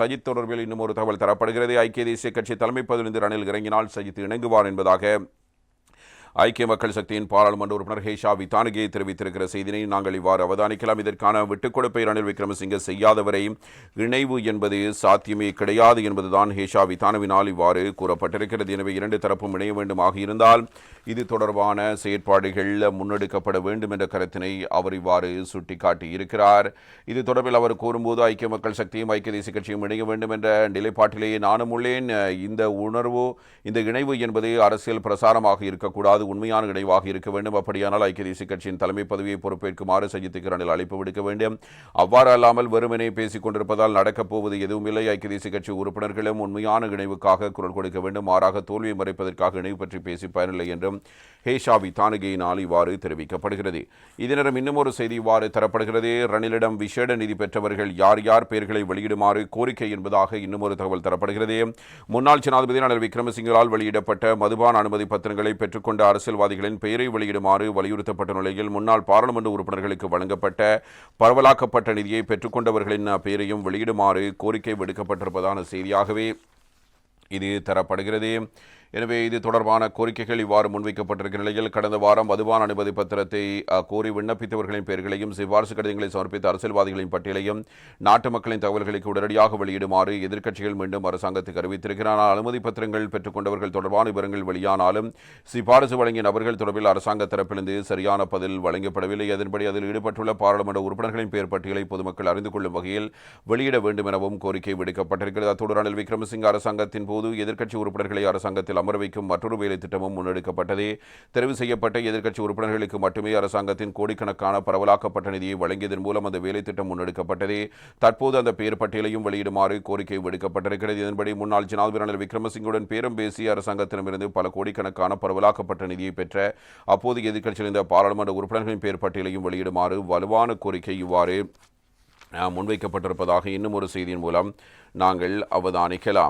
சஜித் தொடர்பில் இன்னும் ஒரு தகவல் தரப்படுகிறது. ஐக்கிய தேசிய கட்சி தலைமை பதிலிருந்து ரணில் இறங்கினால் சஜித் இணங்குவார் என்பதாக ஐக்கிய மக்கள் சக்தியின் பாராளுமன்ற உறுப்பினர் ஹேஷா வித்தானகே தெரிவித்திருக்கிற செய்தியை நாங்கள் இவ்வாறு அவதானிக்கலாம். இதற்கான விட்டுக் கொடுப்பை ரணில் விக்ரமசிங்கே செய்யாதவரை இணைவு என்பது சாத்தியமே கிடையாது என்பதுதான் ஹேஷா வித்தானவினால் இவ்வாறு கூறப்பட்டிருக்கிறது. எனவே இரண்டு தரப்பும் இணைய வேண்டுமாக இருந்தால் இது தொடர்பான செயற்பாடுகள் முன்னெடுக்கப்பட வேண்டும் என்ற கருத்தினை அவர் இவ்வாறு சுட்டிக்காட்டி இருக்கிறார் இது தொடர்பில் அவர் கூறும்போது ஐக்கிய மக்கள் சக்தியும் ஐக்கிய தேசிய கட்சியும் இணைய வேண்டும் என்ற நிலைப்பாட்டிலேயே நானும் உள்ளேன். இந்த உணர்வு இந்த இணைவு என்பது அரசியல் பிரசாரமாக இருக்கக்கூடாது உண்மையான இணைவாக இருக்க வேண்டும். அப்படியானால் ஐக்கிய தேசிய கட்சியின் தலைமை பதவியை பொறுப்பேற்குமாறு சஜித் கிரணில் அழைப்பு விடுக்க வேண்டும். அவ்வாறு அல்லாமல் வெறுமனே பேசிக் கொண்டிருப்பதால் நடக்கப் போவது எதுவுமில்லை ஐக்கிய தேசிய கட்சி உறுப்பினர்களும் உண்மையான இணைவுக்காக குரல் கொடுக்க வேண்டும். மாறாக தோல்வியை மறைப்பதற்காக இணைவு பற்றி பேசி பயனில்லை என்றும் ஹேஷாவி தானுகையினால் இவ்வாறு தெரிவிக்கப்படுகிறது. இதனிடம் இன்னும் ஒரு செய்தி இவ்வாறு தரப்படுகிறது. ரணிலிடம் விசேட நிதி பெற்றவர்கள் யார் யார் பெயர்களை வெளியிடுமாறு கோரிக்கை என்பதாக இன்னும் ஒரு தகவல் தரப்படுகிறது. முன்னாள் ஜனாதிபதி ரணில் விக்ரமசிங்கரால் வெளியிடப்பட்ட மதுபான அனுமதி பத்திரங்களை பெற்றுக்கொண்ட அரசியல்வாதிகளின் பெயரை வெளியிடுமாறு வலியுறுத்தப்பட்ட நிலையில் முன்னாள் பாராளுமன்ற உறுப்பினர்களுக்கு வழங்கப்பட்ட பரவலாக்கப்பட்ட நிதியை பெற்றுக்கொண்டவர்களின் பெயரையும் வெளியிடுமாறு கோரிக்கை விடுக்கப்பட்டிருப்பதான செய்தியாகவே இது தரப்படுகிறது. எனவே இது தொடர்பான கோரிக்கைகள் இவ்வாறு முன்வைக்கப்பட்டிருக்கிற நிலையில் கடந்த வாரம் மதுபான அனுமதி பத்திரத்தை கோரி விண்ணப்பித்தவர்களின் பெயர்களையும் சிபாரசு கடிதங்களை சமர்ப்பித்த அரசியல்வாதிகளின் பட்டியலையும் நாட்டு மக்களின் தகவல்களுக்கு உடனடியாக வெளியிடுமாறு எதிர்க்கட்சிகள் மீண்டும் அரசாங்கத்துக்கு அறிவித்திருக்கிறார். ஆனால் அனுமதி பத்திரங்கள் பெற்றுக்கொண்டவர்கள் தொடர்பான விவரங்கள் வெளியானாலும் சிபாரிசு வழங்கிய நபர்கள் தொடர்பில் அரசாங்க தரப்பிலிருந்து சரியான பதில் வழங்கப்படவில்லை. அதன்படி அதில் ஈடுபட்டுள்ள பாராளுமன்ற உறுப்பினர்களின் பெயர் பட்டியலை பொதுமக்கள் அறிந்து கொள்ளும் வகையில் வெளியிட வேண்டும் எனவும் கோரிக்கை விடுக்கப்பட்டிருக்கிறது. அத்தோடு ரணில் விக்ரமசிங்க அரசாங்கத்தின் போது எதிர்க்கட்சி உறுப்பினர்களை அரசாங்கத்தில் அமர வைக்கும் மற்றொரு வேலை திட்டமும் முன்னெடுக்கப்பட்டது. தெரிவு செய்யப்பட்ட எதிர்க்கட்சி உறுப்பினர்களுக்கு மட்டுமே அரசாங்கத்தின் கோடிக்கணக்கான பரவலாக்கப்பட்ட நிதியை வழங்கியதன் மூலம் அந்த வேலை திட்டம் முன்னெடுக்கப்பட்டது. தற்போது அந்த பெயர் பட்டியலையும் வெளியிடுமாறு கோரிக்கை விடுக்கப்பட்டிருக்கிறது. இதன்படி முன்னாள் ஜனாதிபதி விக்ரமசிங்குடன் பேரம் பேசி அரசாங்கத்திடமிருந்து பல கோடிக்கணக்கான பரவலாக்கப்பட்ட நிதியை பெற்ற அப்போது எதிர்க்கட்சியில் இருந்த பாராளுமன்ற உறுப்பினர்களின் பெயர் பட்டியலையும் வெளியிடுமாறு வலுவான கோரிக்கை இவ்வாறு முன்வைக்கப்பட்டிருப்பதாக இன்னும் ஒரு செய்தியின் மூலம் நாங்கள் அவதானிக்கலாம்.